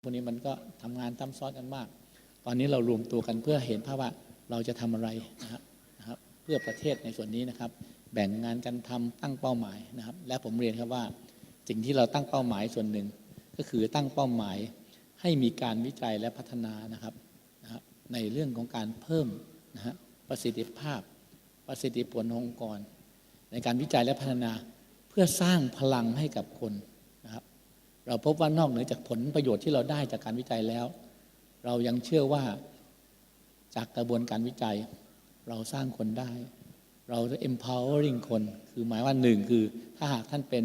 พวกนี้มันก็ทำงานซ้ำซ้อนกันมาก ตอนนี้เรารวมตัวกันเพื่อเห็นภาพว่าเราจะทำอะไรนะครับนะครับ เพื่อประเทศในส่วนนี้นะครับ แบ่งงานกันทำตั้งเป้าหมายนะครับ และผมเรียนครับว่าสิ่งที่เราตั้งเป้าหมายส่วนหนึ่ง ก็คือตั้งเป้าหมายให้มีการวิจัยและพัฒนานะครับนะครับ ในเรื่องของการเพิ่มนะฮะประสิทธิภาพ ประสิทธิผลองค์กร ในการวิจัยและพัฒนาเพื่อสร้างพลังให้กับคน เราพบว่านอกเหนือจากผลประโยชน์ที่เราได้จากการวิจัยแล้ว เรายังเชื่อว่าจากกระบวนการวิจัย เราสร้างคนได้ เราจะ empowering คน คือหมายว่าหนึ่งคือ ถ้าหากท่านเป็น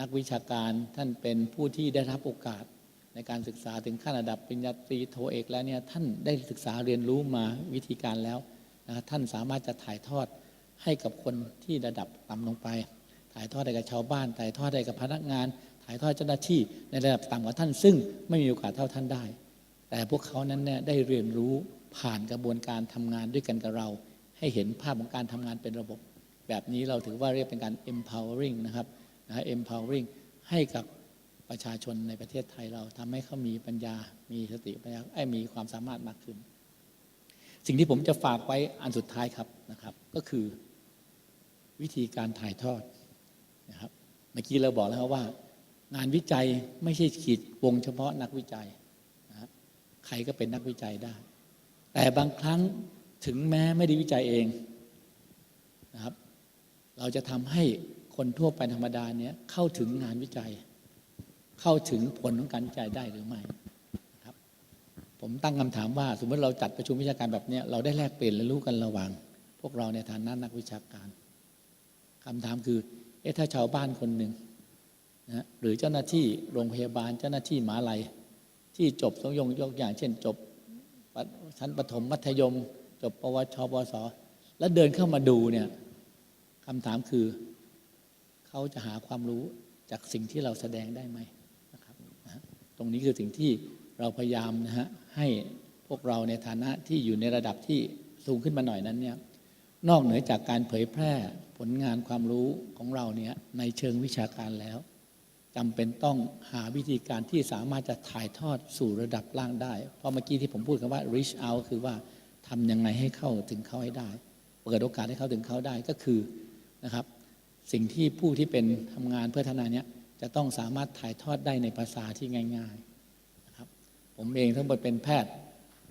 นักวิชาการท่านเป็นผู้ที่ได้รับโอกาสในการศึกษาถึงขั้นระดับปริญญาตรีโทเอกแล้วเนี่ยท่านได้ศึกษาเรียนรู้มาวิธีการแล้วนะครับท่านสามารถจะถ่ายทอดให้กับคนที่ระดับต่ำลงไป ถ่ายทอดให้กับชาวบ้าน ถ่ายทอดให้กับพนักงาน ถ่ายทอดเจ้าหน้าที่ในระดับต่ำกว่าท่าน ซึ่งไม่มีโอกาสเท่าท่านได้ แต่พวกเขานั้นเนี่ยได้เรียนรู้ผ่านกระบวนการทำงานด้วยกันกับเรา ให้เห็นภาพของการทำงานเป็นระบบ แบบนี้เราถือว่าเรียกเป็นการ empowering นะครับนะ empowering ให้กับประชาชนในประเทศไทยเราทำให้เขามีปัญญา มีสติปัญญาไอ้มีความสามารถมากขึ้น สิ่งที่ผมจะฝากไว้อันสุดท้ายครับนะครับ ก็คือวิธีการถ่ายทอดนะครับ เมื่อกี้เราบอกแล้วครับว่า งานวิจัยไม่ใช่ขีดวงเฉพาะนักวิจัยนะใครก็เป็นนักวิจัยได้ แต่บางครั้งถึงแม้ไม่ได้วิจัยเองนะครับ เราจะทำให้คนทั่วไปธรรมดาเนี้ยเข้าถึงงานวิจัย เข้าถึงผลของการวิจัยได้หรือไม่ครับ ผมตั้งคำถามว่า สมมติเราจัดประชุมวิชาการแบบเนี้ยเราได้แลกเปลี่ยนเรียนรู้กันระหว่าง พวกเราในฐานะนักวิชาการคำถามคือ เอ๊ะถ้าชาวบ้านคนหนึ่ง นะหรือเจ้าหน้าที่โรงพยาบาลเจ้าหน้าที่หมหาลัย ที่จบสงยงยกอย่าง เช่น จบชั้นประถมมัธยม จบปวชปวสแล้วเดินเข้ามาดูเนี่ยคำถามคือ เขาจะหาความรู้จากสิ่งที่เราแสดงได้ไหมนะครับตรงนี้คือสิ่งที่เราพยายามนะฮะให้พวกเราในฐานะที่อยู่ในระดับที่สูงขึ้นมาหน่อยนั้นเนี่ยนอกเหนือจากการเผยแพร่ผลงานความรู้ของเราเนี่ยในเชิงวิชาการแล้ว จำเป็นต้องหาวิธีการที่สามารถจะถ่ายทอดสู่ระดับล่างได้ เพราะเมื่อกี้ที่ผมพูดคำว่า reach out คือว่าทำยังไงให้เข้าถึงเขาให้ได้ เปิดโอกาสให้เขาถึงเขาได้ก็คือนะครับสิ่งที่ผู้ที่เป็นทำงานเพื่อทนาเนี้ยจะต้องสามารถถ่ายทอดได้ในภาษาที่ง่ายๆนะครับผมเองทั้งหมดเป็นแพทย์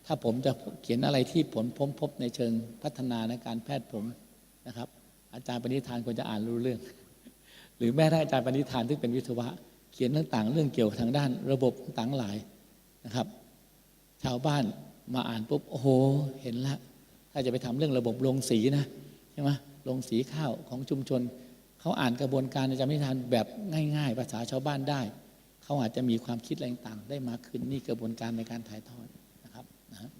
ถ้าผมจะเขียนอะไรที่ผลพบพบในเชิงพัฒนาในการแพทย์ผมนะครับ อาจารย์ปณิธานควรจะอ่านรู้เรื่อง หรือแม้ถ้าอาจารย์ปณิธานที่เป็นวิศวะ เขียนต่างๆ เรื่องเกี่ยวกับทางด้าน ระบบต่างหลายนะครับ ชาวบ้านมาอ่านปุ๊บโอ้โหเห็นละถ้าจะไปทำเรื่องระบบโรงสีนะใช่ไหมโรงสีข้าวของชุมชน เขาอ่านกระบวนการอาจารย์ปณิธานแบบง่าย ๆ ภาษาชาวบ้านได้ เขาอาจจะมีความคิดอะไรต่างได้มากขึ้นนี่กระบวนการในการถ่ายทอดนะครับนะ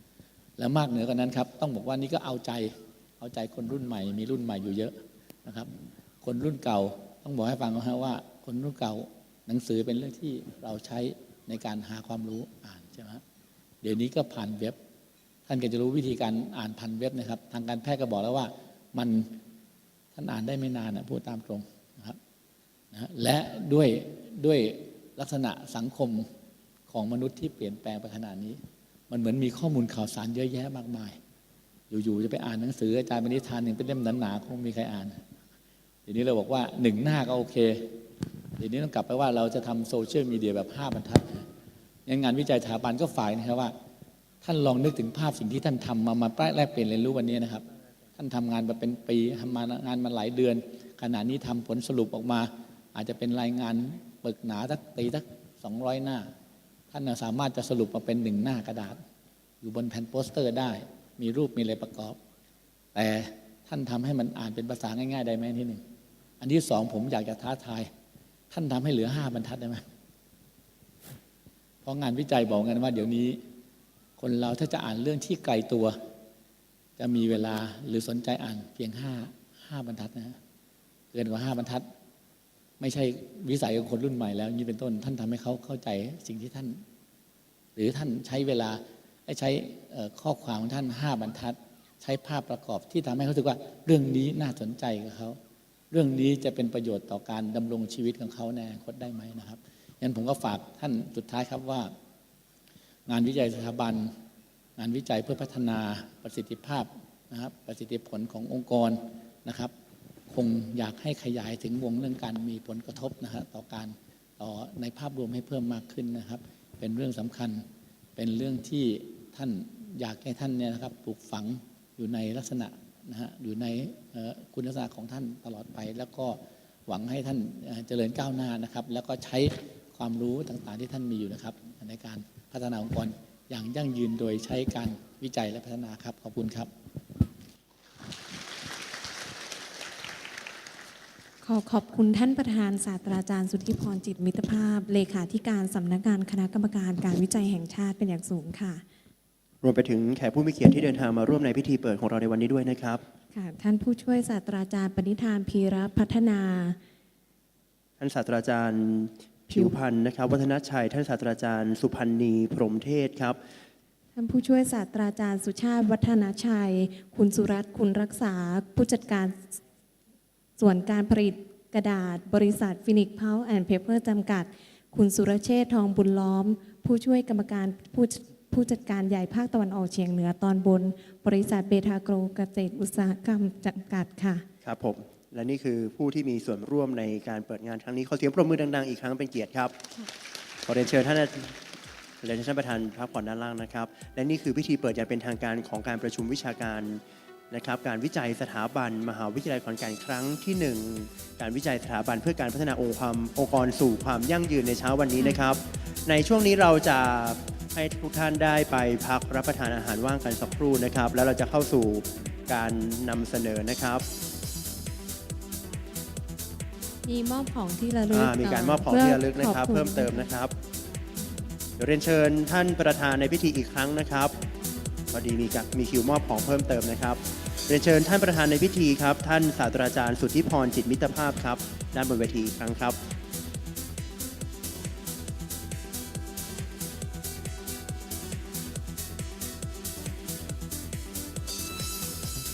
และมากเหนือกว่านั้นครับ ต้องบอกว่านี่ก็เอาใจเอาใจคนรุ่นใหม่ มีรุ่นใหม่อยู่เยอะนะครับ คนรุ่นเก่า ต้องบอกให้ฟังนะฮะว่า คนรุ่นเก่าหนังสือเป็นเรื่องที่เราใช้ในการหาความรู้อ่านใช่ไหมเดี๋ยวนี้ก็ผ่านเว็บ ท่านก็จะรู้วิธีการอ่านผ่านเว็บนะครับ ทางการแพทย์ก็บอกแล้วว่ามันท่านอ่านได้ไม่นานนะพูดตามตรงนะครับนะและด้วยด้วยลักษณะสังคมของมนุษย์ที่เปลี่ยนแปลงไปขนาดนี้ มันเหมือนมีข้อมูลข่าวสารเยอะแยะมากมาย อยู่ๆจะไปอ่านหนังสืออาจารย์มณิธานหนึ่งเป็นเล่มหนาๆคงมีใครอ่าน ทีนี้เราบอกว่าหนึ่งหน้าก็โอเค ทีนี้ต้องกลับไปว่าเราจะทำโซเชียลมีเดียแบบห้าบรรทัดงั้นงานวิจัยสถาบันก็ฝ่ายนะครับว่า ท่านลองนึกถึงภาพสิ่งที่ท่านทำมามาแลกเปลี่ยนเรียนรู้วันนี้นะครับ ท่านทำงานมาเป็นปีทำมางานมาหลายเดือน ขณะนี้ทำผลสรุปออกมา อาจจะเป็นรายงานปึกหนาสักตีสักสองร้อยหน้า ท่านสามารถจะสรุปมาเป็นหนึ่งหน้ากระดาษ อยู่บนแผ่นโปสเตอร์ได้ มีรูปมีอะไรประกอบ แต่ท่านทำให้มันอ่านเป็นภาษาง่าย ๆ ได้ไหมที่หนึ่ง อันที่สองผมอยากจะท้าทาย ท่านทำให้เหลือห้าบรรทัดได้ไหมเพราะงานวิจัยบอกกันว่า เดี๋ยวนี้ คนเราถ้าจะอ่านเรื่องที่ไกลตัว จะมีเวลาหรือสนใจอ่านเพียงห้าห้าบรรทัดนะเกินกว่าห้าบรรทัด ไม่ใช่วิสัยของคนรุ่นใหม่แล้วนี่เป็นต้น ท่านทำให้เขาเข้าใจสิ่งที่ท่าน หรือท่านใช้เวลาใช้ข้อความของท่านห้าบรรทัด ใช้ภาพประกอบที่ทำให้เขาสึกว่าเรื่องนี้น่าสนใจกับเขา เรื่องนี้จะเป็นประโยชน์ต่อการดำรงชีวิตของเขาในอนาคตได้ไหมนะครับงั้นผมก็ฝากท่านสุดท้ายครับว่า งานวิจัยสถาบัน งานวิจัยเพื่อพัฒนาประสิทธิภาพนะครับประสิทธิผลขององค์กรนะครับ คงอยากให้ขยายถึงวงเรื่องการมีผลกระทบนะฮะต่อการต่อในภาพรวมให้เพิ่มมากขึ้นนะครับ เป็นเรื่องสำคัญเป็นเรื่องที่ท่านอยากให้ท่านเนี่ยนะครับปลูกฝังอยู่ในลักษณะ นะฮะอยู่ในคุณลักษณะของท่านตลอดไป แล้วก็หวังให้ท่านเจริญก้าวหน้านะครับ แล้วก็ใช้ความรู้ต่างๆที่ท่านมีอยู่นะครับ ในการพัฒนาองค์กรอย่างยั่งยืนโดยใช้การวิจัยและพัฒนาครับขอบคุณครับ ขอขอบคุณท่านประธานศาสตราจารย์สุทธิพรจิตมิตรภาพ เลขาธิการสำนักงานคณะกรรมการการวิจัยแห่งชาติเป็นอย่างสูงค่ะ รวมไปถึงแขกผู้มีเกียรติที่เดินทางมาร่วมในพิธีเปิดของเราในวันนี้ด้วยนะครับ ค่ะท่านผู้ช่วยศาสตราจารย์ปณิธานพีรพัฒนา ท่านศาสตราจารย์ผิวพันธ์นะครับ วัฒนชัย ท่านศาสตราจารย์สุพันธ์นีพรหมเทศครับ ท่านผู้ช่วยศาสตราจารย์สุชาติวัฒนาชัย คุณสุรัตน์คุณรักษา ผู้จัดการส่วนการผลิตกระดาษ บริษัทฟินิกเพาแอนด์เพเปอร์จำกัด คุณสุรเชษฐ์ทองบุญล้อม ผู้ช่วยกรรมการผู้ ผู้จัดการใหญ่ภาคตะวันออกเฉียงเหนือตอนบน บริษัทเบทาโกรเกษตรอุตสาหกรรมจำกัดค่ะ ครับผม และนี่คือผู้ที่มีส่วนร่วมในการเปิดงานครั้งนี้ขอเสียงปรบมือดังๆ อีกครั้งเป็นเกียรติครับ ขอเรียนเชิญท่านเรียนเชิญท่านประธานพักผ่อนด้านล่างนะครับ และนี่คือพิธีเปิดอย่างเป็นทางการของการประชุมวิชาการนะครับการวิจัยสถาบัน มหาวิทยาลัยขอนแก่นครั้งที่หนึ่งการวิจัยสถาบันเพื่อการพัฒนาองค์ความองค์กรสู่ความยั่งยืนในเช้าวันนี้นะครับ ในช่วงนี้เราจะ ให้ทุกท่านได้ไปพักรับประทานอาหารว่างกันสักครู่นะครับ แล้วเราจะเข้าสู่การนำเสนอนะครับ มีมอบของที่ระลึกอ่ามีการมอบของที่ระลึกนะครับ เพิ่มเติมนะครับ เดี๋ยวเรียนเชิญท่านประธานในพิธีอีกครั้งนะครับพอดีมีกับมีคิวมอบของเพิ่มเติมนะครับ เรียนเชิญท่านประธานในพิธีครับ ท่านศาสตราจารย์สุทธิพรจิตมิตรภาพครับด้านบนเวทีอีกครั้งครับ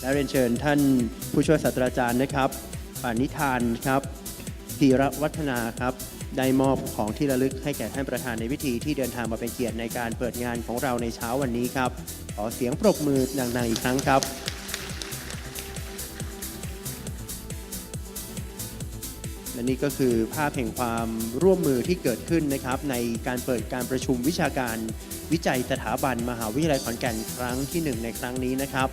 และเรียนเชิญท่านผู้ช่วยศาสตราจารย์นะครับปานิธานครับพีรวัฒนาครับ ได้มอบของที่ระลึกให้แก่ท่านประธานในพิธีที่เดินทางมาเป็นเกียรติในการเปิดงานของเราในเช้าวันนี้ครับ ขอเสียงปรบมือดังๆอีกครั้งครับและนี่ก็คือภาพแห่งความร่วมมือที่เกิดขึ้นนะครับ ในการเปิดการประชุมวิชาการวิจัยสถาบันมหาวิทยาลัยขอนแก่นครั้งที่หนึ่งในครั้งนี้นะครับ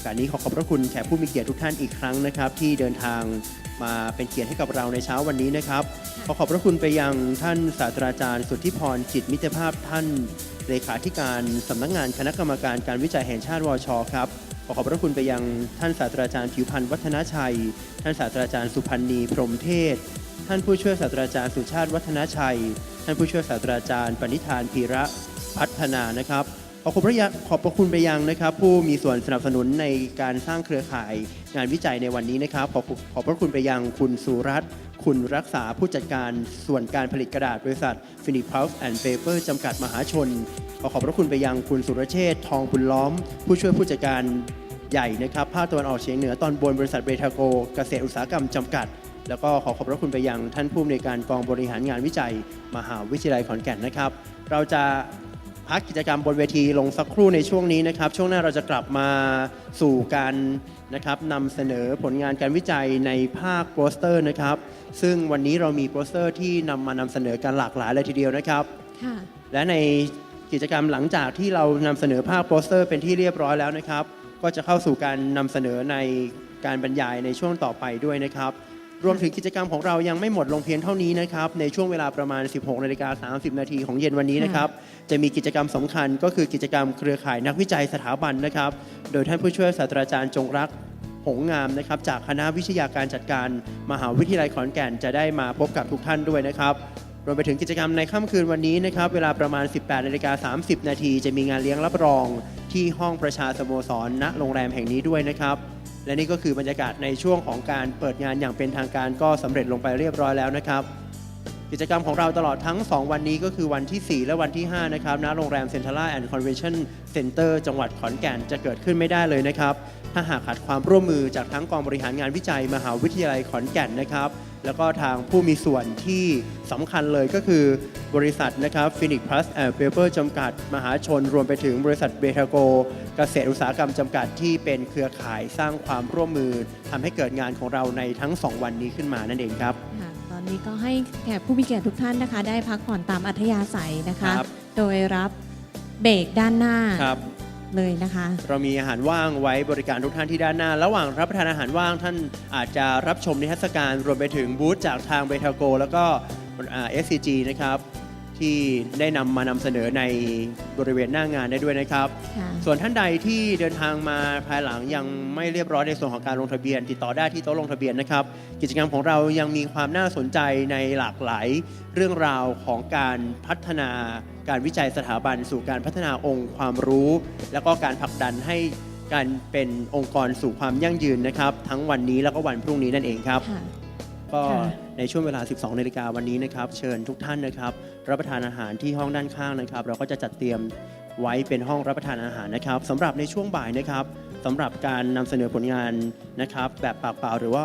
อกาสนี้ขอขอบพระคุณแขกผู้มีเกียรติทุกท่านอีกครั้งนะครับ ที่เดินทางมาเป็นเกียรติให้กับเราในเช้าวันนี้นะครับ ขอขอบพระคุณไปยังท่านศาสตราจารย์ สุทธิพรจิตมิตรภาพท่านเลขาธิการสำนักงานคณะกรรมการการวิจัยแห่งชาติวชครับขอขอบพระคุณไปยังท่านศาสตราจารย์ผิวพันธ์วัฒนชัย ท่านศาสตราจารย์สุพันธ์นีพรหมเทศ ท่านผู้ช่วยศาสตราจารย์สุชาติวัฒนชัย ท่านผู้ช่วยศาสตราจารย์ปณิธานพีระพัฒนานะครับ ขอขอบพระยะขอบพระคุณไปยังนะครับ ผู้มีส่วนสนับสนุนในการสร้างเครือข่ายงานวิจัยในวันนี้นะครับ ขอขอบพระคุณไปยังคุณสุรัตน์คุณรักษาผู้จัดการส่วนการผลิตกระดาษบริษัทฟินิ p พ u แอนด์เปเปอร์จำกัดมหาชน ขอขอบพระคุณไปยังคุณสุรเชษฐ์ทองบุญล้อม ผู้ช่วยผู้จัดการใหญ่นะครับภาคตะวันออกเฉียงเหนือตอนบนบริษัทเบทาโก เกษตรอุตสาหกรรมจำกัด แล้วก็ขอขอบพระคุณไปยังท่านผู้อำนวยการกองบริหารงานวิจัย มหาวิทยาลัยขอนแก่นนะครับ เราจะ พักกิจกรรมบนเวทีลงสักครู่ในช่วงนี้นะครับ ช่วงหน้าเราจะกลับมาสู่การนะครับนำเสนอผลงานการวิจัยในภาคโปสเตอร์นะครับ ซึ่งวันนี้เรามีโปสเตอร์ที่นำมานำเสนอกันหลากหลายเลยทีเดียวนะครับ ค่ะ และในกิจกรรมหลังจากที่เรานำเสนอภาพโปสเตอร์เป็นที่เรียบร้อยแล้วนะครับ ก็จะเข้าสู่การนำเสนอในการบรรยายในช่วงต่อไปด้วยนะครับ รวมถึงกิจกรรมของเรายังไม่หมดลงเพียงเท่านี้นะครับ ในช่วงเวลาประมาณ 16นาฬิกา30 นาทีของเย็นวันนี้นะครับ จะมีกิจกรรมสำคัญก็คือกิจกรรมเครือข่ายนักวิจัยสถาบันนะครับ โดยท่านผู้ช่วยศาสตราจารย์จงรักหงงามนะครับ จากคณะวิทยาการจัดการ มหาวิทยาลัยขอนแก่นจะได้มาพบกับทุกท่านด้วยนะครับ รวมไปถึงกิจกรรมในค่ำคืนวันนี้นะครับ เวลาประมาณ 18นาฬิกา30 นาทีจะมีงานเลี้ยงรับรองที่ห้องประชาสโมสรณโรงแรมแห่งนี้ด้วยนะครับ และนี่ก็คือบรรยากาศในช่วงของการเปิดงานอย่างเป็นทางการก็สำเร็จลงไปเรียบร้อยแล้วนะครับ กิจกรรมของเราตลอดทั้ง 2 วันนี้ก็คือวันที่ 4 และวันที่ 5 นะครับณโรงแรมเซ็นทรัลแอนด์คอนเวนชั่นเซ็นเตอร์จังหวัดขอนแก่นจะเกิดขึ้นไม่ได้เลยนะครับ ถ้าหากขาดความร่วมมือจากทั้งกองบริหารงานวิจัยมหาวิทยาลัยขอนแก่นนะครับ แล้วก็ทางผู้มีส่วนที่สำคัญเลยก็คือบริษัทนะครับ Phoenix Plus and Paper จำกัด มหาชน รวมไปถึงบริษัทเบทาโก เกษตรอุตสาหกรรมจำกัดที่เป็นเครือข่ายสร้างความร่วมมือทำให้เกิดงานของเราในทั้ง 2 วันนี้ขึ้นมานั่นเองครับ ค่ะตอนนี้ก็ให้แขกผู้มีเกียรติทุกท่านนะคะ ได้พักผ่อนตามอัธยาศัยนะคะ ครับ โดยรับเบรกด้านหน้า ครับ เลยนะคะ เรามีอาหารว่างไว้บริการทุกท่านที่ด้านหน้า ระหว่างรับประทานอาหารว่างท่านอาจจะรับชมนิทรรศการรวมไปถึงบูธจากทางเบทาโก แล้วก็เอสซีจีนะครับ ที่ได้นำมานำเสนอในบริเวณหน้างานได้ด้วยนะครับ ค่ะ ส่วนท่านใดที่เดินทางมาภายหลังยังไม่เรียบร้อยในส่วนของการลงทะเบียน ติดต่อได้ที่โต๊ะลงทะเบียนนะครับ กิจกรรมของเรายังมีความน่าสนใจในหลากหลายเรื่องราวของการพัฒนาการวิจัยสถาบัน สู่การพัฒนาองค์ความรู้ แล้วก็การผลักดันให้การเป็นองค์กรสู่ความยั่งยืนนะครับ ทั้งวันนี้แล้วก็วันพรุ่งนี้นั่นเองครับ ค่ะ ก็ค่ะ ในช่วงเวลา 12 นาฬิกาวันนี้นะครับ เชิญทุกท่านนะครับ รับประทานอาหารที่ห้องด้านข้างนะครับ เราก็จะจัดเตรียมไว้เป็นห้องรับประทานอาหารนะครับสำหรับในช่วงบ่ายนะครับสำหรับการนำเสนอผลงานนะครับ แบบปากเปล่าหรือว่า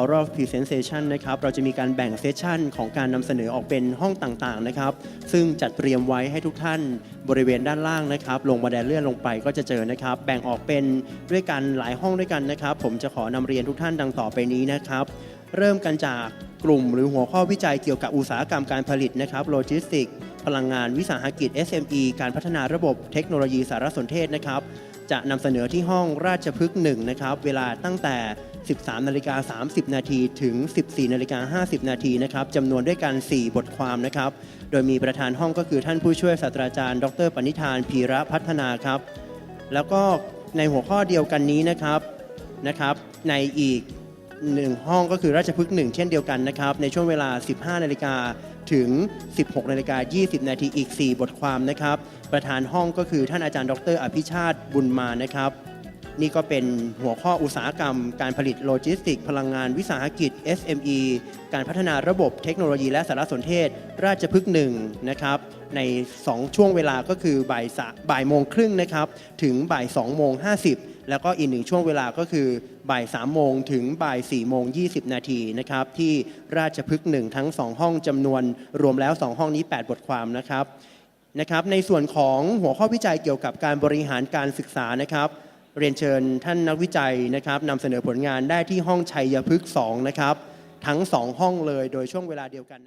oral presentation นะครับ เราจะมีการแบ่งเซสชันของการนำเสนอออกเป็นห้องต่างๆนะครับ ซึ่งจัดเตรียมไว้ให้ทุกท่านบริเวณด้านล่างนะครับ ลงบันไดเลื่อนลงไปก็จะเจอนะครับ แบ่งออกเป็นด้วยกันหลายห้องด้วยกันนะครับ ผมจะขอนำเรียนทุกท่านดังต่อไปนี้นะครับ เริ่มกันจาก กลุ่มหรือหัวข้อวิจัยเกี่ยวกับอุตสาหกรรมการผลิตนะครับโลจิสติกพลังงานวิสาหกิจ SME การพัฒนาระบบเทคโนโลยีสารสนเทศนะครับ จะนำเสนอที่ห้องราชพฤกษ์หนึ่งนะครับ เวลาตั้งแต่ 13นาฬิกา30 นาทีถึง 14นาฬิกา50 นาทีนะครับจำนวนด้วยกัน 4 บทความนะครับ โดยมีประธานห้องก็คือท่านผู้ช่วยศาสตราจารย์ ดรปณิธานพีระพัฒนาครับ แล้วก็ในหัวข้อเดียวกันนี้นะครับนะครับ ในอีก หนึ่งห้องก็คือราชพฤกษ์หนึ่งเช่นเดียวกันนะครับ ในช่วงเวลา 15 นาฬิกาถึง 16 นาฬิกา 20 นาทีอีก 4 บทความนะครับ ประธานห้องก็คือท่านอาจารย์ดร อภิชาติบุญมานะครับ นี่ก็เป็นหัวข้ออุตสาหกรรม การผลิตโลจิสติก พลังงานวิสาหกิจ SME การพัฒนาระบบเทคโนโลยีและสารสนเทศ ราชพฤกษ์หนึ่งนะครับ ใน 2 ช่วงเวลาก็คือบ่ายบ่ายโมงครึ่งนะครับ ถึงบ่าย2โมง50 แล้วก็อีกหนึ่งช่วงเวลาก็คือบ่าย3โมงถึงบ่าย4โมง20 นาทีนะครับที่ราชพฤกษ์หนึ่งทั้ง 2 ห้องจำนวนรวมแล้ว 2 ห้องนี้ 8 บทความนะครับนะครับในส่วนของหัวข้อวิจัยเกี่ยวกับการบริหารการศึกษานะครับ เรียนเชิญท่านนักวิจัยนะครับนำเสนอผลงานได้ที่ห้องชัยพฤกษ์2นะครับทั้ง 2 ห้องเลยโดยช่วงเวลาเดียวกัน